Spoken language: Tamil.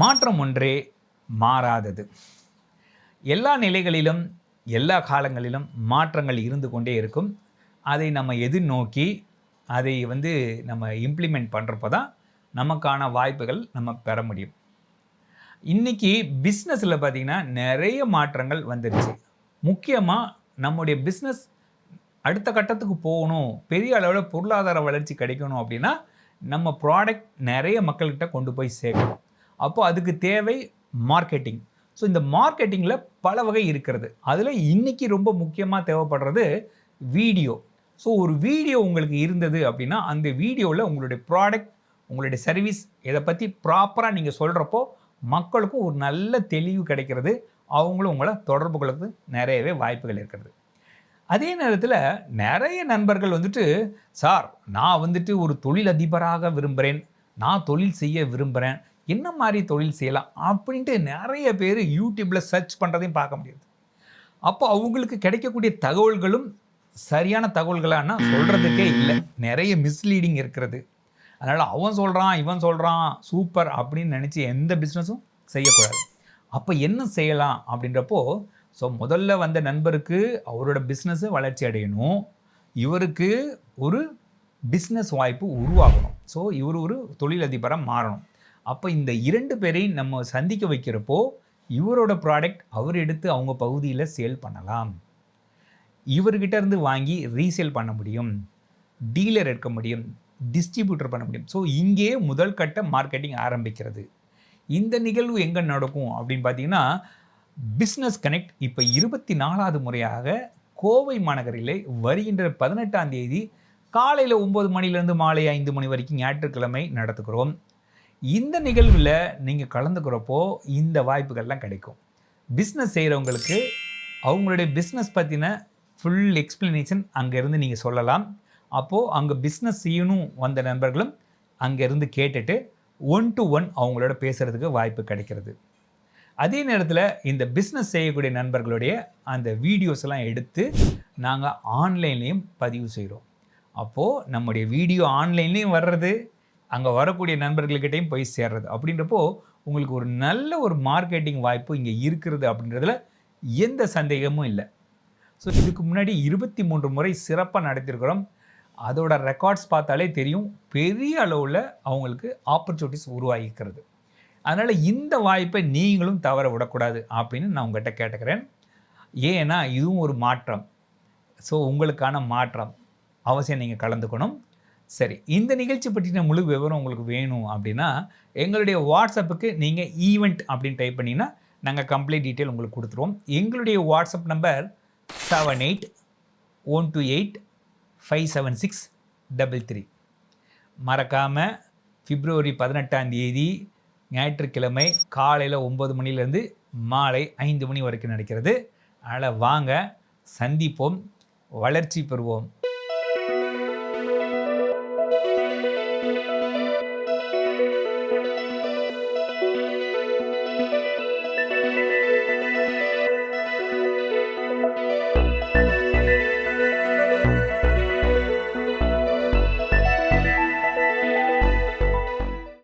மாற்றம் ஒன்றே மாறாதது. எல்லா நிலைகளிலும் எல்லா காலங்களிலும் மாற்றங்கள் இருந்து கொண்டே இருக்கும். அதை நம்ம எதிர்நோக்கி அதை வந்து நம்ம இம்ப்ளிமெண்ட் பண்ணுறப்போ தான் நமக்கான வாய்ப்புகள் நம்ம பெற முடியும். இன்றைக்கி பிஸ்னஸில் பார்த்தீங்கன்னா நிறைய மாற்றங்கள் வந்துருச்சு. முக்கியமாக நம்முடைய பிஸ்னஸ் அடுத்த கட்டத்துக்கு போகணும் பெரிய அளவில் பொருளாதார வளர்ச்சி கிடைக்கணும் அப்படின்னா நம்ம ப்ராடக்ட் நிறைய மக்கள்கிட்ட கொண்டு போய் சேர்க்கணும். அப்போ அதுக்கு தேவை மார்க்கெட்டிங் ஸோ இந்த மார்க்கெட்டிங்கில் பல வகை இருக்கிறது. அதில் இன்றைக்கி ரொம்ப முக்கியமாக தேவைப்படுறது வீடியோ ஸோ ஒரு வீடியோ உங்களுக்கு இருந்தது அப்படின்னா அந்த வீடியோவில் உங்களுடைய ப்ராடக்ட் உங்களுடைய சர்வீஸ் இதை பற்றி ப்ராப்பராக நீங்கள் சொல்கிறப்போ மக்களுக்கும் ஒரு நல்ல தெளிவு கிடைக்கிறது. அவங்களும் உங்களை தொடர்பு கொள்வது நிறையவே வாய்ப்புகள் இருக்கிறது. அதே நேரத்தில் நிறைய நண்பர்கள் வந்துட்டு சார் நான் வந்துட்டு ஒரு தொழில் அதிபராக விரும்புகிறேன் நான் தொழில் செய்ய விரும்புகிறேன் என்ன மாதிரி தொழில் செய்யலாம் அப்படின்ட்டு நிறைய பேர் யூடியூப்பில் சர்ச் பண்ணுறதையும் பார்க்க முடியுது. அப்போ அவங்களுக்கு கிடைக்கக்கூடிய தகவல்களும் சரியான தகவல்களான்னா சொல்கிறதுக்கே இல்லை. நிறைய மிஸ்லீடிங் இருக்கிறது. அதனால் அவன் சொல்கிறான் இவன் சொல்கிறான் சூப்பர் அப்படின்னு நினச்சி எந்த பிஸ்னஸும் செய்யக்கூடாது. அப்போ என்ன செய்யலாம் அப்படின்றப்போ ஸோ முதல்ல வந்த நண்பருக்கு அவரோட பிஸ்னஸு வளர்ச்சி அடையணும். இவருக்கு ஒரு பிஸ்னஸ் வாய்ப்பு உருவாகணும். ஸோ இவர் ஒரு தொழிலதிபராக மாறணும். அப்போ இந்த இரண்டு பேரையும் நம்ம சந்திக்க வைக்கிறப்போ இவரோட ப்ராடக்ட் அவர் எடுத்து அவங்க பகுதியில் சேல் பண்ணலாம். இவர்கிட்ட இருந்து வாங்கி ரீசேல் பண்ண முடியும். டீலர் எடுக்க முடியும். டிஸ்ட்ரிபியூட்டர் பண்ண முடியும். ஸோ இங்கே முதல் கட்ட மார்க்கெட்டிங் ஆரம்பிக்கிறது. இந்த நிகழ்வு எங்கே நடக்கும் அப்படின்னு பார்த்தீங்கன்னா பிஸ்னஸ் கனெக்ட் இப்போ இருபத்தி நாலாவது முறையாக கோவை மாநகரிலே வருகின்ற பதினெட்டாம் தேதி காலையில் ஒம்பது மணிலேருந்து மாலை ஐந்து மணி வரைக்கும் ஞாயிற்றுக்கிழமை நடத்துகிறோம். இந்த நிகழ்வில் நீங்கள் கலந்துக்கிறப்போ இந்த வாய்ப்புகள்லாம் கிடைக்கும். பிஸ்னஸ் செய்கிறவங்களுக்கு அவங்களுடைய பிஸ்னஸ் பற்றின ஃபுல் எக்ஸ்ப்ளனேஷன் அங்கேருந்து நீங்கள் சொல்லலாம். அப்போது அங்கே பிஸ்னஸ் செய்யணும் வந்த நண்பர்களும் அங்கேருந்து கேட்டுட்டு ஒன் டு ஒன் அவங்களோட பேசுகிறதுக்கு வாய்ப்பு கிடைக்கிறது. அதே நேரத்தில் இந்த பிஸ்னஸ் செய்யக்கூடிய நண்பர்களுடைய அந்த வீடியோஸ் எல்லாம் எடுத்து நாங்கள் ஆன்லைன்லேயும் பதிவு செய்கிறோம் அப்போது நம்முடைய வீடியோ ஆன்லைன்லேயும் வர்றது அங்கே வரக்கூடிய நண்பர்கள்கிட்டையும் போய் சேர்றது. அப்படின்றப்போ உங்களுக்கு ஒரு நல்ல ஒரு மார்க்கெட்டிங் வாய்ப்பு இங்கே இருக்கிறது அப்படின்றதுல எந்த சந்தேகமும் இல்லை. ஸோ இதுக்கு முன்னாடி இருபத்தி மூன்று முறை சிறப்பாக நடத்தியிருக்கிறோம் அதோட ரெக்கார்ட்ஸ் பார்த்தாலே தெரியும் பெரிய அளவில் அவங்களுக்கு ஆப்பர்ச்சுனிட்டிஸ் உருவாகிக்கிறது அதனால் இந்த வாய்ப்பை நீங்களும் தவற விடக்கூடாது அப்படின்னு நான் உங்கள்கிட்ட கேட்டுக்கிறேன். ஏன்னா இதுவும் ஒரு மாற்றம். ஸோ உங்களுக்கான மாற்றம். அவசியம் நீங்கள் கலந்துக்கணும். சரி இந்த நிகழ்ச்சி பற்றின முழு விவரம் உங்களுக்கு வேணும் அப்படின்னா எங்களுடைய வாட்ஸ்அப்புக்கு நீங்கள் ஈவெண்ட் அப்படின்னு டைப் பண்ணிங்கன்னா நாங்கள் கம்ப்ளீட் டீட்டெயில் உங்களுக்கு கொடுத்துருவோம். எங்களுடைய WhatsApp number seven eight one two eight five seven six double three மறக்காமல் பிப்ரவரி பதினெட்டாம் தேதி ஞாயிற்றுக்கிழமை காலையில் ஒம்பது மணிலேருந்து மாலை ஐந்து மணி வரைக்கும் நடக்கிறது. அதனால் வாங்க சந்திப்போம் வளர்ச்சி பெறுவோம்.